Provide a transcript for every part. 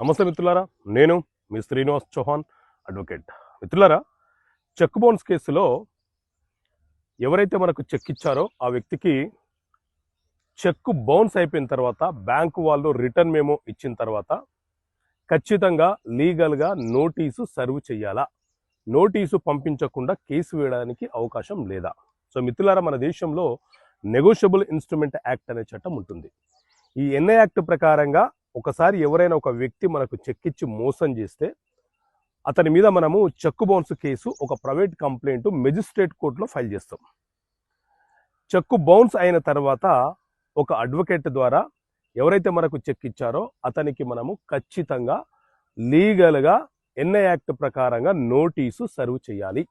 నమస్తే మిత్రులారా నేను మీ శ్రీనివాస్ చౌహాన్ అడ్వకేట్. మిత్రులారా చెక్ బౌన్స్ కేసులో ఎవరైతే మనకు చెక్ ఇచ్చారో ఆ వ్యక్తికి చెక్ బౌన్స్ అయిపోయిన తర్వాత బ్యాంకు వాళ్ళు రిటర్న్ మేము ఇచ్చిన తర్వాత ఖచ్చితంగా లీగల్గా నోటీసు సర్వ్ చేయాలా? నోటీసు పంపించకుండా కేసు వేయడానికి అవకాశం లేదా? సో మిత్రులారా మన దేశంలో నెగోషియబుల్ ఇన్స్ట్రుమెంట్ యాక్ట్ అనే చట్టం ఉంటుంది. ఈ ఎన్ఐ యాక్ట్ ప్రకారంగా ఒకసారి ఎవరైనా ఒక వ్యక్తి మనకు చెక్ ఇచ్చి మోసం చేస్తే అతని మీద మనము చెక్ బౌన్స్ కేసు ఒక ప్రైవేట్ కంప్లైంట్ మెజిస్ట్రేట్ కోర్టులో ఫైల్ చేస్తాం. చెక్కు బౌన్స్ అయిన తర్వాత ఒక అడ్వకేట్ ద్వారా ఎవరైతే మనకు చెక్ ఇచ్చారో అతనికి మనము ఖచ్చితంగా లీగల్గా ఎన్ఐ యాక్ట్ ప్రకారంగా నోటీసు సర్వ్ చేయాలి.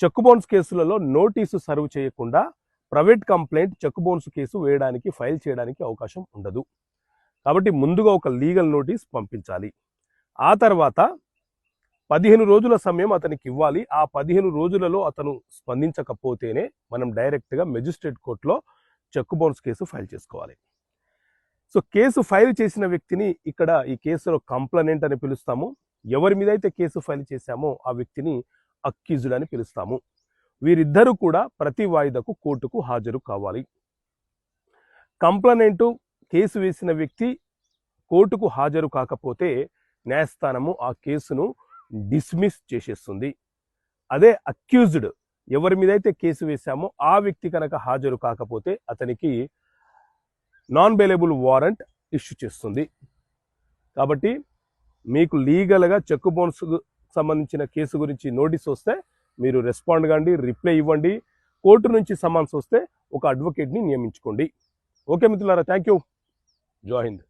చెక్ బౌన్స్ కేసులలో నోటీసు సర్వ్ చేయకుండా private complaint cheque bounce case వేయడానికి ఫైల్ చేయడానికి అవకాశం ఉండదు. కాబట్టి ముందుగా ఒక లీగల్ నోటీస్ పంపించాలి. ఆ తర్వాత పదిహేను రోజుల సమయం అతనికి ఇవ్వాలి. ఆ పదిహేను రోజులలో అతను స్పందించకపోతేనే మనం డైరెక్ట్గా మెజిస్ట్రేట్ కోర్టులో చెక్ బౌన్స్ కేసు ఫైల్ చేసుకోవాలి. సో కేసు ఫైల్ చేసిన వ్యక్తిని ఇక్కడ ఈ కేసులో కంప్లైంట్ అని పిలుస్తాము. ఎవరి మీద అయితే కేసు ఫైల్ చేశామో ఆ వ్యక్తిని అక్యూజ్డ్ అని పిలుస్తాము. వీరిద్దరూ కూడా ప్రతి వాయిదాకు కోర్టుకు హాజరు కావాలి. కంప్లైంట్ కేసు వేసిన వ్యక్తి కోర్టుకు హాజరు కాకపోతే న్యాయస్థానము ఆ కేసును డిస్మిస్ చేసేస్తుంది. అదే అక్యూజ్డ్ ఎవరి మీద అయితే కేసు వేశామో ఆ వ్యక్తి కనుక హాజరు కాకపోతే అతనికి నాన్ బెయిలబుల్ వారెంట్ ఇష్యూ చేస్తుంది. కాబట్టి మీకు లీగల్గా చెక్ బౌన్స్ సంబంధించిన కేసు గురించి నోటీస్ వస్తే మీరు రెస్పాండ్ కండి రిప్లై ఇవ్వండి. కోర్టు నుంచి సమాన్స్ వస్తే ఒక అడ్వకేట్ని నియమించుకోండి. ఓకే మిత్రులారా థ్యాంక్ యూ జై హింద్.